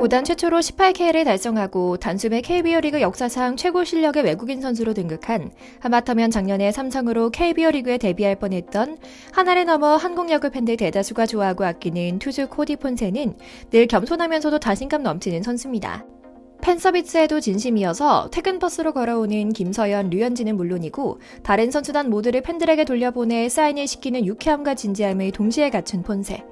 고단 최초로 18K를 달성하고 단숨에 KBO 리그 역사상 최고 실력의 외국인 선수로 등극한 하마터면 작년에 삼성으로 KBO 리그에 데뷔할 뻔했던 하나를 넘어 한국 야구 팬들 대다수가 좋아하고 아끼는 투수 코디 폰세는 늘 겸손하면서도 자신감 넘치는 선수입니다. 팬 서비스에도 진심이어서 퇴근 버스로 걸어오는 김서연, 류현진은 물론이고 다른 선수단 모두를 팬들에게 돌려보내 사인을 시키는 유쾌함과 진지함을 동시에 갖춘 폰세.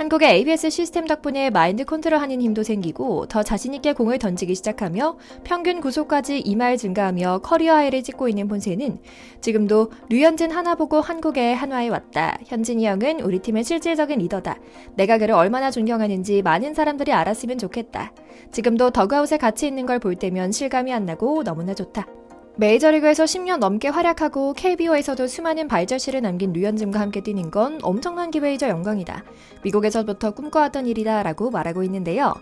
한국의 ABS 시스템 덕분에 마인드 컨트롤하는 힘도 생기고 더 자신있게 공을 던지기 시작하며 평균 구속까지 2마일 증가하며 커리어 하이를 찍고 있는 폰세는 지금도 류현진 하나 보고 한국에 한화에 왔다. 현진이 형은 우리 팀의 실질적인 리더다. 내가 그를 얼마나 존경하는지 많은 사람들이 알았으면 좋겠다. 지금도 더그아웃에 같이 있는 걸 볼 때면 실감이 안 나고 너무나 좋다. 메이저리그에서 10년 넘게 활약하고 KBO에서도 수많은 발자취를 남긴 류현진과 함께 뛰는 건 엄청난 기회이자 영광이다. 미국에서부터 꿈꿔왔던 일이다 라고 말하고 있는데요.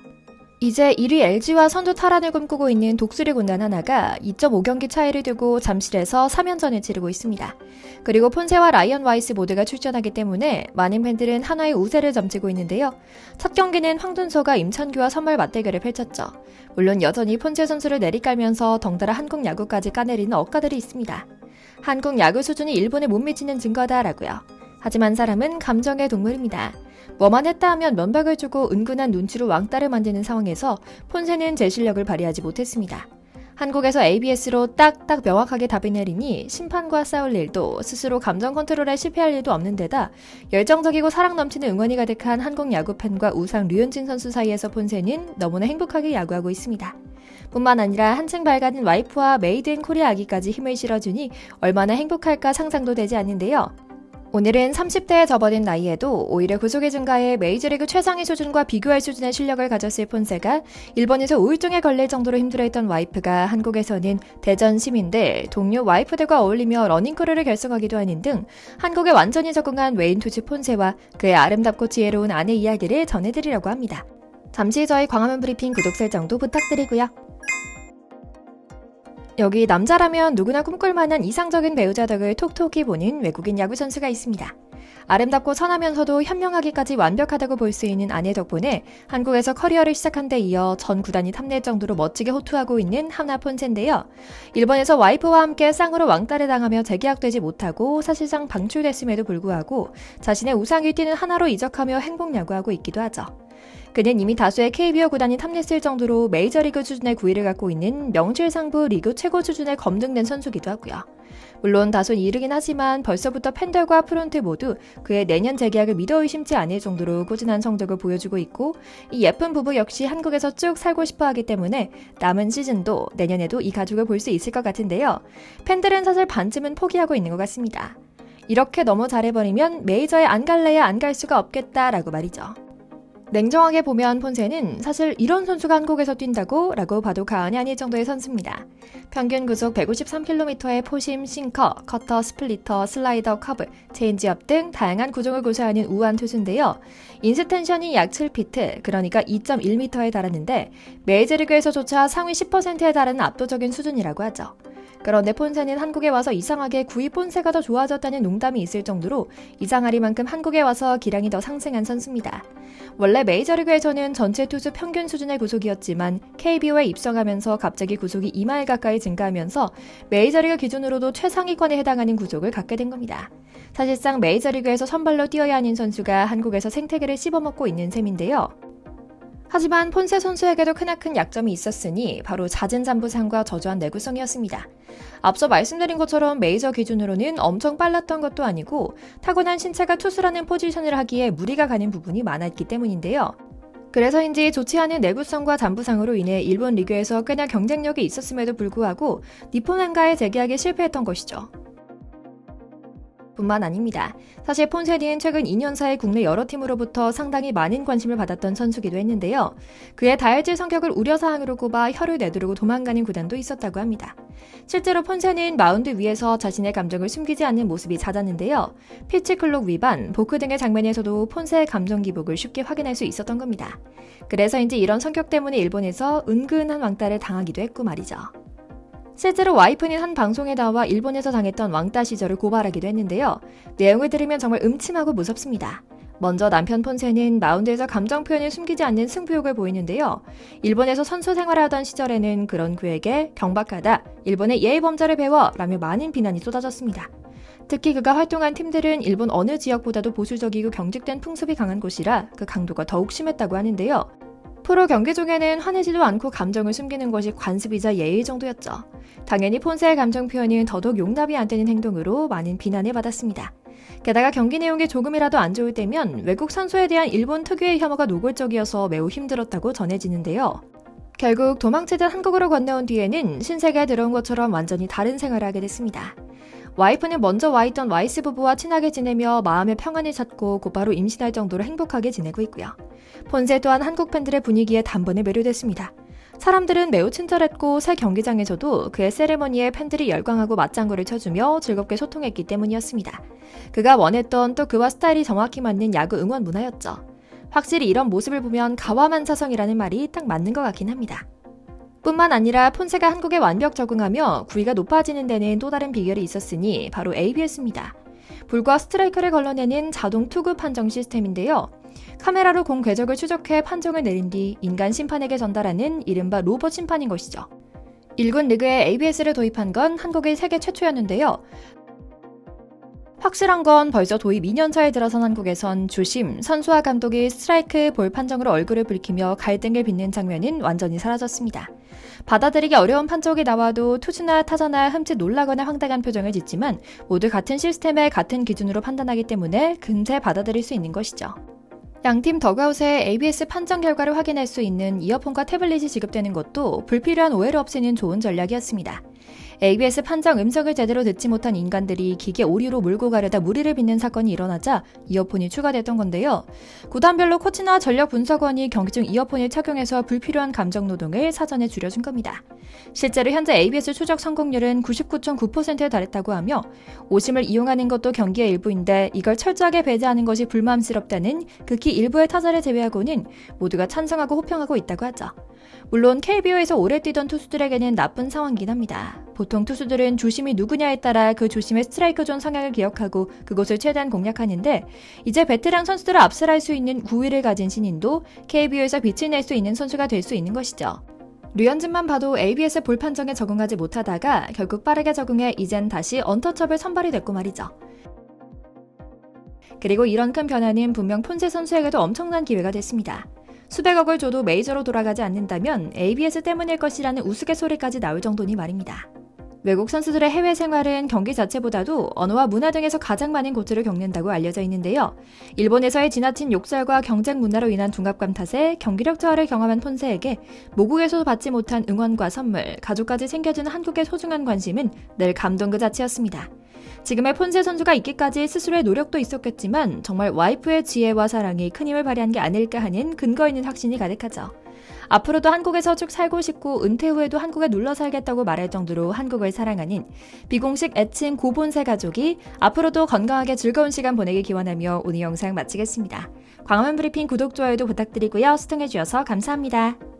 이제 1위 LG와 선두 탈환을 꿈꾸고 있는 독수리 군단 하나가 2.5경기 차이를 두고 잠실에서 3연전을 치르고 있습니다. 그리고 폰세와 라이언 와이스 모두가 출전하기 때문에 많은 팬들은 하나의 우세를 점치고 있는데요. 첫 경기는 황둔소가 임찬규와 선발 맞대결을 펼쳤죠. 물론 여전히 폰세 선수를 내리깔면서 덩달아 한국 야구까지 까내리는 억가들이 있습니다. 한국 야구 수준이 일본에 못 미치는 증거다라고요. 하지만 사람은 감정의 동물입니다. 뭐만 했다 하면 면박을 주고 은근한 눈치로 왕따를 만드는 상황에서 폰세는 제 실력을 발휘하지 못했습니다. 한국에서 ABS로 딱딱 명확하게 답이 내리니 심판과 싸울 일도 스스로 감정 컨트롤에 실패할 일도 없는 데다 열정적이고 사랑 넘치는 응원이 가득한 한국 야구 팬과 우상 류현진 선수 사이에서 폰세는 너무나 행복하게 야구하고 있습니다. 뿐만 아니라 한층 밝아진 와이프와 메이드 인 코리아 아기까지 힘을 실어주니 얼마나 행복할까 상상도 되지 않는데요. 오늘은 30대에 접어든 나이에도 오히려 구속의 증가에 메이저리그 최상위 수준과 비교할 수준의 실력을 가졌을 폰세가 일본에서 우울증에 걸릴 정도로 힘들어했던 와이프가 한국에서는 대전 시민들, 동료 와이프들과 어울리며 러닝크루를 결성하기도 하는 등 한국에 완전히 적응한 외인 투지 폰세와 그의 아름답고 지혜로운 아내 이야기를 전해드리려고 합니다. 잠시 저희 광화문 브리핑 구독 설정도 부탁드리고요. 여기 남자라면 누구나 꿈꿀 만한 이상적인 배우자 덕을 톡톡히 보는 외국인 야구 선수가 있습니다. 아름답고 선하면서도 현명하기까지 완벽하다고 볼 수 있는 아내 덕분에 한국에서 커리어를 시작한 데 이어 전 구단이 탐낼 정도로 멋지게 호투하고 있는 하나 폰세인데요. 일본에서 와이프와 함께 쌍으로 왕따를 당하며 재계약되지 못하고 사실상 방출됐음에도 불구하고 자신의 우상을 뛰는 하나로 이적하며 행복 야구하고 있기도 하죠. 그는 이미 다수의 KBO 구단이 탐냈을 정도로 메이저리그 수준의 구위를 갖고 있는 명실상부 리그 최고 수준의 검증된 선수기도 하고요. 물론 다소 이르긴 하지만 벌써부터 팬들과 프론트 모두 그의 내년 재계약을 믿어 의심치 않을 정도로 꾸준한 성적을 보여주고 있고 이 예쁜 부부 역시 한국에서 쭉 살고 싶어 하기 때문에 남은 시즌도 내년에도 이 가족을 볼 수 있을 것 같은데요. 팬들은 사실 반쯤은 포기하고 있는 것 같습니다. 이렇게 너무 잘해버리면 메이저에 안 갈래야 안 갈 수가 없겠다라고 말이죠. 냉정하게 보면 폰세는 사실 이런 선수가 한국에서 뛴다고 라고 봐도 과언이 아닐 정도의 선수입니다. 평균 구속 153km의 포심, 싱커, 커터, 스플리터, 슬라이더, 커브, 체인지업 등 다양한 구종을 구사하는 우한 투수인데요. 인스텐션이 약 7피트, 그러니까 2.1m에 달하는데 메이저리그에서조차 상위 10%에 달하는 압도적인 수준이라고 하죠. 그런데 폰세는 한국에 와서 이상하게 구이 폰세가 더 좋아졌다는 농담이 있을 정도로 이상하리만큼 한국에 와서 기량이 더 상승한 선수입니다. 원래 메이저리그에서는 전체 투수 평균 수준의 구속이었지만 KBO에 입성하면서 갑자기 구속이 2마일 가까이 증가하면서 메이저리그 기준으로도 최상위권에 해당하는 구속을 갖게 된 겁니다. 사실상 메이저리그에서 선발로 뛰어야 하는 선수가 한국에서 생태계를 씹어먹고 있는 셈인데요. 하지만 폰세 선수에게도 크나큰 약점이 있었으니 바로 잦은 잠부상과 저조한 내구성이었습니다. 앞서 말씀드린 것처럼 메이저 기준으로는 엄청 빨랐던 것도 아니고 타고난 신체가 투수라는 포지션을 하기에 무리가 가는 부분이 많았기 때문인데요. 그래서인지 좋지 않은 내구성과 잠부상으로 인해 일본 리그에서 꽤나 경쟁력이 있었음에도 불구하고 니폰한가에 재계약에 실패했던 것이죠. 뿐만 아닙니다. 사실 폰세니는 최근 2년 사이 국내 여러 팀으로부터 상당히 많은 관심을 받았던 선수기도 했는데요. 그의 다혈질 성격을 우려사항으로 꼽아 혀를 내두르고 도망가는 구단도 있었다고 합니다. 실제로 폰세는 마운드 위에서 자신의 감정을 숨기지 않는 모습이 잦았는데요. 피치 클록 위반, 보크 등의 장면에서도 폰세의 감정 기복을 쉽게 확인할 수 있었던 겁니다. 그래서인지 이런 성격 때문에 일본에서 은근한 왕따를 당하기도 했고 말이죠. 실제로 와이프는 한 방송에 나와 일본에서 당했던 왕따 시절을 고발하기도 했는데요. 내용을 들으면 정말 음침하고 무섭습니다. 먼저 남편 폰세는 마운드에서 감정 표현을 숨기지 않는 승부욕을 보이는데요. 일본에서 선수 생활하던 시절에는 그런 그에게 경박하다, 일본의 예의 범절을 배워 라며 많은 비난이 쏟아졌습니다. 특히 그가 활동한 팀들은 일본 어느 지역보다도 보수적이고 경직된 풍습이 강한 곳이라 그 강도가 더욱 심했다고 하는데요. 프로 경기 중에는 화내지도 않고 감정을 숨기는 것이 관습이자 예의 정도였죠. 당연히 폰세의 감정 표현은 더더욱 용납이 안 되는 행동으로 많은 비난을 받았습니다. 게다가 경기 내용이 조금이라도 안 좋을 때면 외국 선수에 대한 일본 특유의 혐오가 노골적이어서 매우 힘들었다고 전해지는데요. 결국 도망치듯 한국으로 건너온 뒤에는 신세계에 들어온 것처럼 완전히 다른 생활을 하게 됐습니다. 와이프는 먼저 와 있던 와이스 부부와 친하게 지내며 마음의 평안을 찾고 곧바로 임신할 정도로 행복하게 지내고 있고요. 폰세 또한 한국 팬들의 분위기에 단번에 매료됐습니다. 사람들은 매우 친절했고 새 경기장에서도 그의 세레머니에 팬들이 열광하고 맞장구를 쳐주며 즐겁게 소통했기 때문이었습니다. 그가 원했던 또 그와 스타일이 정확히 맞는 야구 응원 문화였죠. 확실히 이런 모습을 보면 가와만 사성이라는 말이 딱 맞는 것 같긴 합니다. 뿐만 아니라 폰세가 한국에 완벽 적응하며 구위가 높아지는 데는 또 다른 비결이 있었으니 바로 ABS입니다. 불과 스트라이크를 걸러내는 자동 투구 판정 시스템인데요. 카메라로 공 궤적을 추적해 판정을 내린 뒤 인간 심판에게 전달하는 이른바 로봇 심판인 것이죠. 1군 리그에 ABS를 도입한 건 한국의 세계 최초였는데요. 확실한 건 벌써 도입 2년 차에 들어선 한국에선 주심, 선수와 감독이 스트라이크 볼 판정으로 얼굴을 붉히며 갈등을 빚는 장면은 완전히 사라졌습니다. 받아들이기 어려운 판정이 나와도 투수나 타자나 흠칫 놀라거나 황당한 표정을 짓지만 모두 같은 시스템에 같은 기준으로 판단하기 때문에 금세 받아들일 수 있는 것이죠. 양팀 더그아웃에 ABS 판정 결과를 확인할 수 있는 이어폰과 태블릿이 지급되는 것도 불필요한 오해를 없애는 좋은 전략이었습니다. ABS 판정 음성을 제대로 듣지 못한 인간들이 기계 오류로 몰고 가려다 무리를 빚는 사건이 일어나자 이어폰이 추가됐던 건데요. 구단별로 코치나 전력 분석원이 경기 중 이어폰을 착용해서 불필요한 감정 노동을 사전에 줄여준 겁니다. 실제로 현재 ABS 추적 성공률은 99.9%에 달했다고 하며 오심을 이용하는 것도 경기의 일부인데 이걸 철저하게 배제하는 것이 불만스럽다는 극히 일부의 타자를 제외하고는 모두가 찬성하고 호평하고 있다고 하죠. 물론 KBO에서 오래 뛰던 투수들에게는 나쁜 상황이긴 합니다. 보통 투수들은 조심이 누구냐에 따라 그 조심의 스트라이크 존 성향을 기억하고 그곳을 최대한 공략하는데 이제 베테랑 선수들을 압살할 수 있는 구위를 가진 신인도 KBO에서 빛을 낼 수 있는 선수가 될 수 있는 것이죠. 류현진만 봐도 ABS 볼 판정에 적응하지 못하다가 결국 빠르게 적응해 이젠 다시 언터처블 선발이 됐고 말이죠. 그리고 이런 큰 변화는 분명 폰세 선수에게도 엄청난 기회가 됐습니다. 수백억을 줘도 메이저로 돌아가지 않는다면 ABS 때문일 것이라는 우스갯소리까지 나올 정도니 말입니다. 외국 선수들의 해외 생활은 경기 자체보다도 언어와 문화 등에서 가장 많은 고초를 겪는다고 알려져 있는데요. 일본에서의 지나친 욕설과 경쟁 문화로 인한 둔갑감 탓에 경기력 저하를 경험한 폰세에게 모국에서도 받지 못한 응원과 선물, 가족까지 챙겨주는 한국의 소중한 관심은 늘 감동 그 자체였습니다. 지금의 폰세 선수가 있기까지 스스로의 노력도 있었겠지만 정말 와이프의 지혜와 사랑이 큰 힘을 발휘한 게 아닐까 하는 근거 있는 확신이 가득하죠. 앞으로도 한국에서 쭉 살고 싶고 은퇴 후에도 한국에 눌러 살겠다고 말할 정도로 한국을 사랑하는 비공식 애칭 고본세 가족이 앞으로도 건강하게 즐거운 시간 보내길 기원하며 오늘 영상 마치겠습니다. 광화문 브리핑 구독, 좋아요도 부탁드리고요. 시청해주셔서 감사합니다.